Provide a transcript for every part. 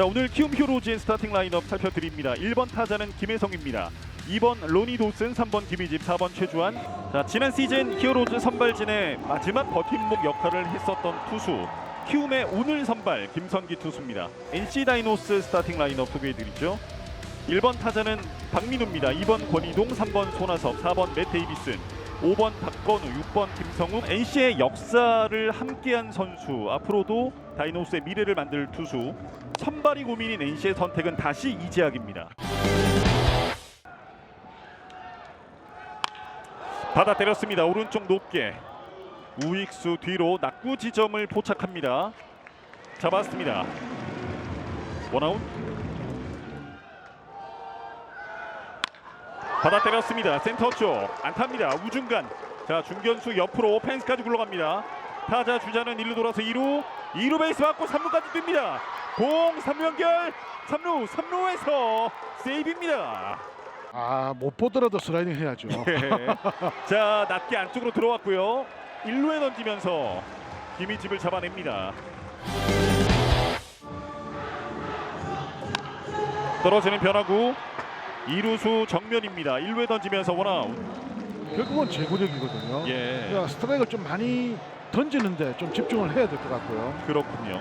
자 오늘 키움 히어로즈의 스타팅 라인업 살펴드립니다. 1번 타자는 김혜성입니다. 2번 로니 도슨, 3번 김희집, 4번 최주환. 자 지난 시즌 히어로즈 선발진의 마지막 버팀목 역할을 했었던 투수. 키움의 오늘 선발 김선기 투수입니다. NC 다이노스 스타팅 라인업 소개해드리죠. 1번 타자는 박민우입니다. 2번 권희동, 3번 손아섭, 4번 맷 데이비슨, 5번 박건우, 6번 김성우. NC의 역사를 함께한 선수. 앞으로도 다이노스의 미래를 만들 투수. 선발이 고민인 NC의 선택은 다시 이재학입니다. 받아 때렸습니다. 오른쪽 높게. 우익수 뒤로 낙구 지점을 포착합니다. 잡았습니다. 원아웃. 받아 때렸습니다. 센터 쪽 안타입니다. 우중간. 자 중견수 옆으로 펜스까지 굴러갑니다. 타자 주자는 1루 돌아서 2루 2루 베이스 맞고 3루까지 뜁니다. 공 3루 연결 3루 3루에서 세이브입니다. 아 못 보더라도 슬라이딩 해야죠. 네. 자 낮게 안쪽으로 들어왔고요. 1루에 던지면서 김희집을 잡아냅니다. 떨어지는 변화구 2루수 정면입니다. 1루에 던지면서 원아웃. 결국은 제구력이거든요. 예. 그러니까 스트라이크를 좀 많이 던지는데 좀 집중을 해야 될 것 같고요. 그렇군요.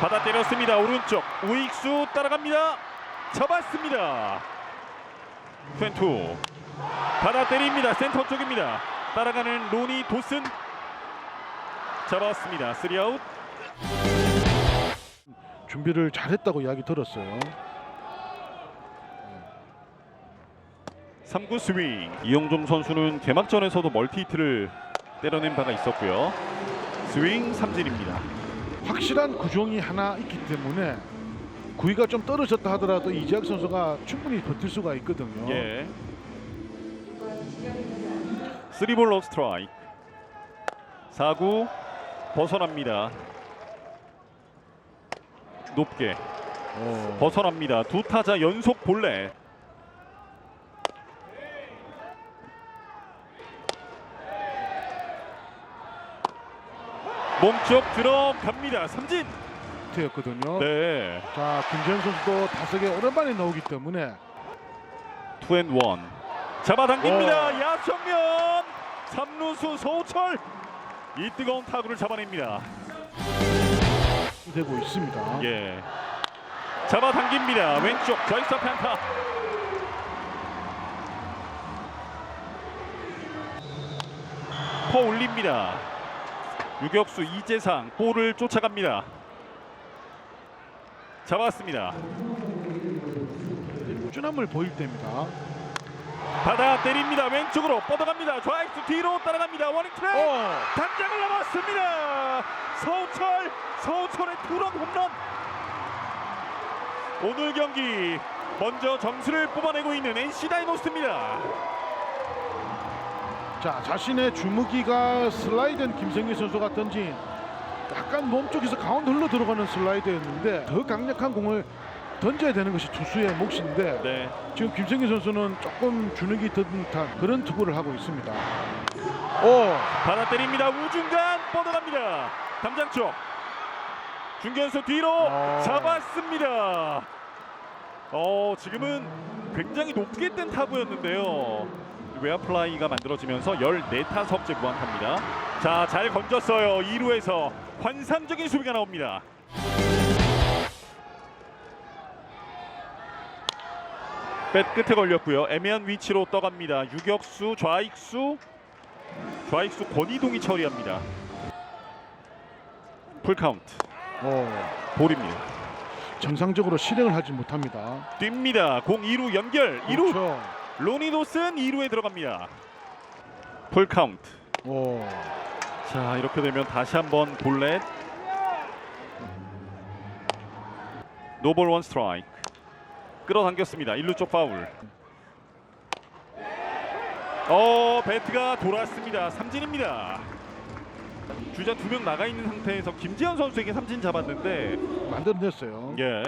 받아 때렸습니다. 오른쪽 우익수 따라갑니다. 잡았습니다. 펜투 받아 때립니다. 센터 쪽입니다. 따라가는 로니 도슨 잡았습니다. 3아웃. 준비를 잘했다고 이야기 들었어요. 3구 스윙. 이영종 선수는 개막전에서도 멀티히트를 때려낸 바가 있었고요. 스윙 삼진입니다. 확실한 구종이 하나 있기 때문에 구위가 좀 떨어졌다 하더라도 이재학 선수가 충분히 버틸 수가 있거든요. 예. 3볼 로 스트라이크. 4구 벗어납니다. 높게 어, 벗어납니다. 두 타자 연속 볼넷. 몸쪽 들어갑니다. 삼진. 버텼거든요. 네. 자 김재현 선수도 다섯에 오랜만에 나오기 때문에 투앤원 잡아당깁니다. 오. 야정면 삼루수 서우철 이 뜨거운 타구를 잡아냅니다. 되고 있습니다. 예. 잡아당깁니다. 왼쪽 저이스 편타. 퍼 올립니다. 유격수 이재상 볼을 쫓아갑니다. 잡았습니다. 꾸준함을 보일 때입니다. 받아 때립니다. 왼쪽으로 뻗어갑니다. 좌익수 뒤로 따라갑니다. 워닝 트랙 어, 단장을 넘었습니다. 서우철 서우철의 투런 홈런. 오늘 경기 먼저 점수를 뽑아내고 있는 NC 다이노스입니다. 자 자신의 주무기가 슬라이드는 김성기 선수가 던진 약간 몸 쪽에서 가운데 흘러 들어가는 슬라이드였는데 더 강력한 공을 던져야 되는 것이 투수의 몫인데 네. 지금 김성기 선수는 조금 주눅이 든 듯한 그런 투구를 하고 있습니다. 오, 받아 때립니다. 우중간 뻗어갑니다. 담장 쪽. 중견수 뒤로 어. 잡았습니다. 어, 지금은 굉장히 높게 뜬 타구였는데요. 외야 플라이가 만들어지면서 14타석째 무안타입니다. 자, 잘 건졌어요. 2루에서 환상적인 수비가 나옵니다. 뱃 끝에 걸렸고요. 애매한 위치로 떠갑니다. 유격수, 좌익수, 좌익수 권희동이 처리합니다. 풀 카운트. 오, 볼입니다. 정상적으로 실행을 하지 못합니다. 뜁니다. 공 2루 연결. 2루 그렇죠. 로니도슨 2루에 들어갑니다. 풀 카운트. 오, 자 이렇게 되면 다시 한번 볼넷. 노볼 원 스트라이크. 끌어당겼습니다. 1루 쪽 파울. 어 배트가 돌았습니다. 삼진입니다. 주자 두 명 나가 있는 상태에서 김지현 선수에게 삼진 잡았는데 만들어냈어요. 예.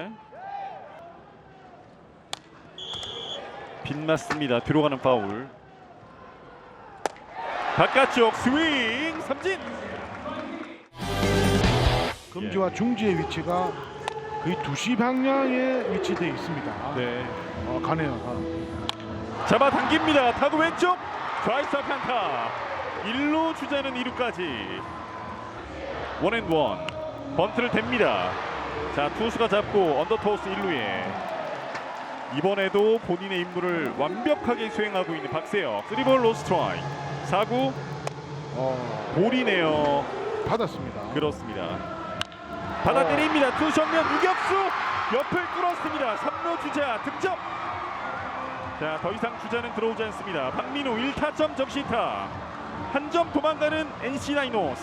빗맞습니다. 들어가는 파울. 바깥쪽 스윙 삼진. 금지와 중지의 위치가 거의 2시 방향에 위치되어 있습니다. 네. 어, 가네요. 아. 잡아 당깁니다. 타구 왼쪽 좌익사 편타. 1루 주자는 2루까지. 원앤원 번트를 댑니다. 자 투수가 잡고 언더토스 1루에 이번에도 본인의 임무를 완벽하게 수행하고 있는 박세혁 3볼 로스트라이 4구 어, 볼이네요. 받았습니다. 그렇습니다. 받아 때립니다. 투정면 유격수 옆을 뚫었습니다. 3루 주자 득점. 자, 더 이상 주자는 들어오지 않습니다. 박민우 1타점 적시타. 한 점 도망가는 NC 다이노스.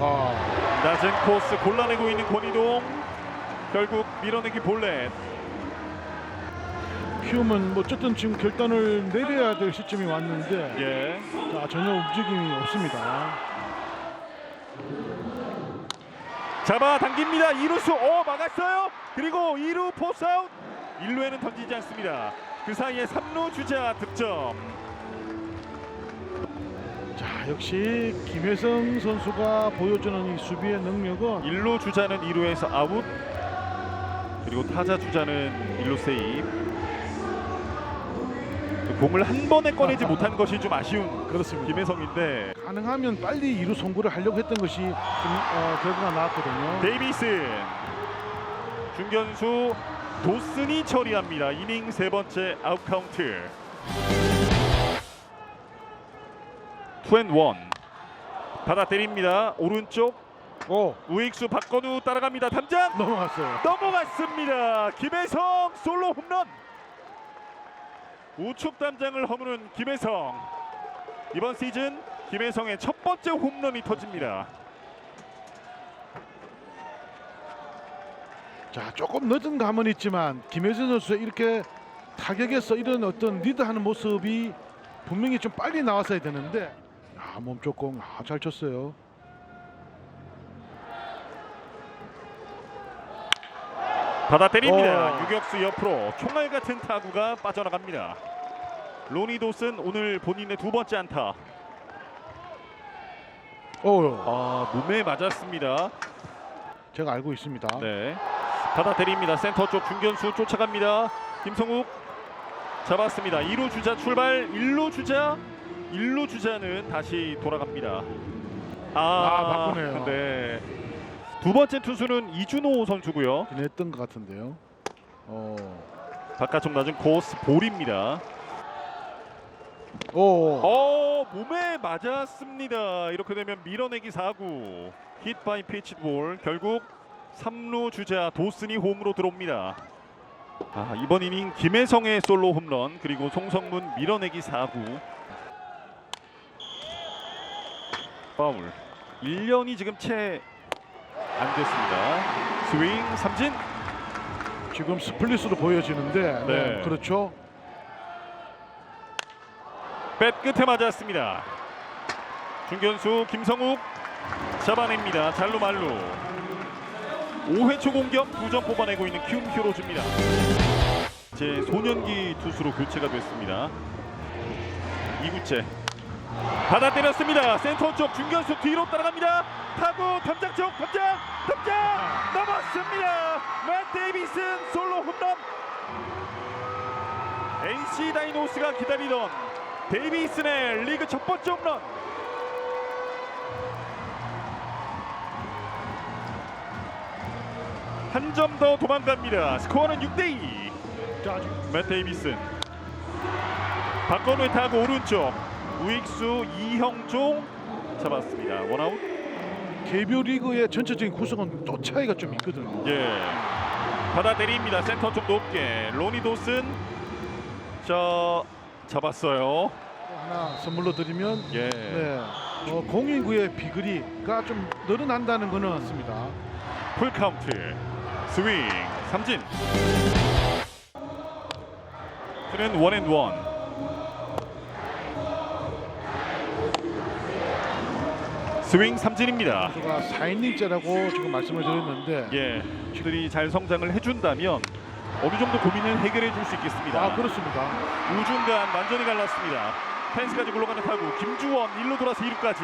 아, 낮은 코스 골라내고 있는 권희동. 결국 밀어내기 볼넷. 키움은 뭐 어쨌든 지금 결단을 내려야 될 시점이 왔는데 예. 자, 전혀 움직임이 없습니다. 잡아 당깁니다. 2루수 어 막았어요. 그리고 2루 포스아웃. 1루에는 던지지 않습니다. 그 사이에 3루 주자 득점. 자, 역시 김혜성 선수가 보여주는 이 수비의 능력은 1루 주자는 2루에서 아웃 그리고 타자 주자는 1루 세이브 그 공을 한 번에 꺼내지 못한 것이 좀 아쉬운 그렇습니다. 김혜성인데. 가능하면 빨리 이루 송구를 하려고 했던 것이 좀 어, 결과가 나왔거든요. 데이비슨 중견수 도슨이 처리합니다. 이닝 세 번째 아웃 카운트. 투앤원. 받아 때립니다. 오른쪽 오, 우익수 박건우 따라갑니다 담장 넘어갔어요. 넘어갔습니다. 김혜성 솔로 홈런. 우측 담장을 허무는 김혜성. 이번 시즌 김혜성의 첫 번째 홈런이 터집니다. 자, 조금 늦은 감은 있지만 김혜선 선수의 이렇게 타격에서 이런 어떤 리드하는 모습이 분명히 좀 빨리 나왔어야 되는데 아, 몸쪽 공, 아, 잘 쳤어요. 받아 때립니다. 어. 유격수 옆으로 총알 같은 타구가 빠져나갑니다. 로니 도슨 오늘 본인의 두 번째 안타. 오, 아 몸에 맞았습니다. 제가 알고 있습니다. 네. 받아 때립니다. 센터 쪽 중견수 쫓아갑니다. 김성욱 잡았습니다. 2루 주자 출발. 1루 주자. 1루 주자는 다시 돌아갑니다. 아, 아, 바꾸네요. 네. 두 번째 투수는 이준호 선수고요. 했던 것 같은데요. 어, 바깥쪽 낮은 코스 볼입니다. 오, 어, 몸에 맞았습니다. 이렇게 되면 밀어내기 4구. 힛 바이 피치 볼. 결국 3루 주자 도슨이 홈으로 들어옵니다. 아, 이번 이닝 김혜성의 솔로 홈런 그리고 송성문 밀어내기 4구. 파울. 1년이 지금 채 안 됐습니다. 스윙 삼진. 지금 스플릿으로 보여지는데 네, 네. 그렇죠. 뱃 끝에 맞았습니다. 중견수 김성욱 잡아냅니다. 잘루 말루. 5회 초 공격 2점 뽑아내고 있는 키움 히어로즈입니다. 제 소년기 투수로 교체가 됐습니다. 2구째 받아 때렸습니다. 센터 쪽 중견수 뒤로 따라갑니다. 타구 탐장 쪽 탐장 탐장 넘었습니다. 맷 데이비슨 솔로 홈런. NC 다이노스가 기다리던 데이비슨의 리그 첫 번째 홈런. 한 점 더 도망갑니다. 스코어는 6대 2. 자, 지금 맷 데이비슨. 박건우의 타구 오른쪽. 우익수 이형종 잡았습니다. 원아웃. KBO 리그의 전체적인 구성은 또 차이가 좀 있거든요. 예. 받아 때립니다. 센터 좀 높게. 로니 도슨. 자 잡았어요. 하나 선물로 드리면 예. 네, 어, 공인구의 비거리가 좀 늘어난다는 것은 맞습니다. 풀 카운트 스윙 삼진 그는 원앤원 스윙 삼진입니다 제가 4이닝째라고 지금 말씀을 드렸는데 예 그들이 잘 성장을 해준다면 어느 정도 고민을 해결해 줄 수 있겠습니다 아 그렇습니다. 우중간 완전히 갈랐습니다 펜스까지 굴러가는 타구 김주원 1루 돌아서 2루까지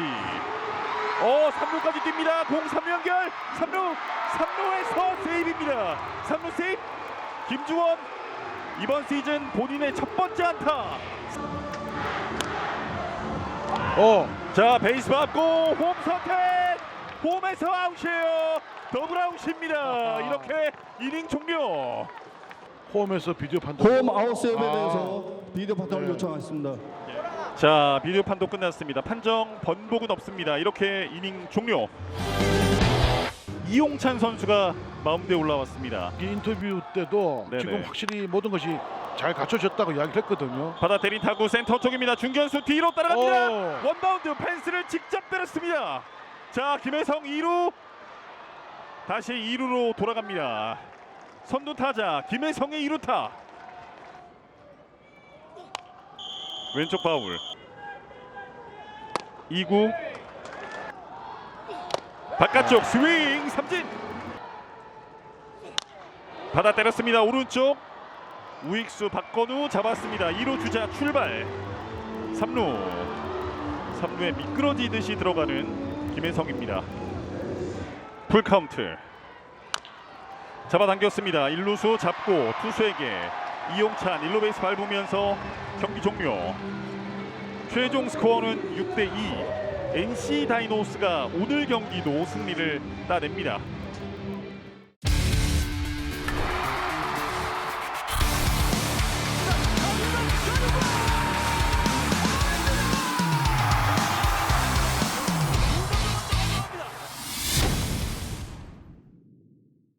어 3루까지 뜁니다. 공 3루 연결. 3루 3루에서 세이브입니다. 3루 세이브. 김주원 이번 시즌 본인의 첫 번째 안타. 어, 자 베이스 밟고 홈 선택. 홈에서 아웃이에요. 더블 아웃입니다. 이렇게 이닝 종료. 홈에서 비디오 판독. 홈 아웃세이브에 아. 대해서 비디오 판독을 네. 요청하겠습니다. 자 비디오 판독 끝났습니다. 판정 번복은 없습니다. 이렇게 이닝 종료. 이용찬 선수가 마운드에 올라왔습니다. 이 인터뷰 때도 네네. 지금 확실히 모든 것이 잘 갖춰졌다고 이야기를 했거든요. 받아 때린 타구 센터 쪽입니다. 중견수 뒤로 따라갑니다. 오. 원바운드 펜스를 직접 때렸습니다. 자 김혜성 2루 다시 2루로 돌아갑니다. 선두 타자 김혜성의 2루타 왼쪽 파울 2구 바깥쪽 스윙 삼진 받아 때렸습니다. 오른쪽 우익수 박건우 잡았습니다. 2루 주자 출발 3루 3루에 미끄러지듯이 들어가는 김혜성입니다. 풀카운트 잡아당겼습니다. 1루수 잡고 투수에게 이용찬 1루 베이스 밟으면서 경기 종료 최종 스코어는 6대2 NC 다이노스가 오늘 경기도 승리를 따냅니다.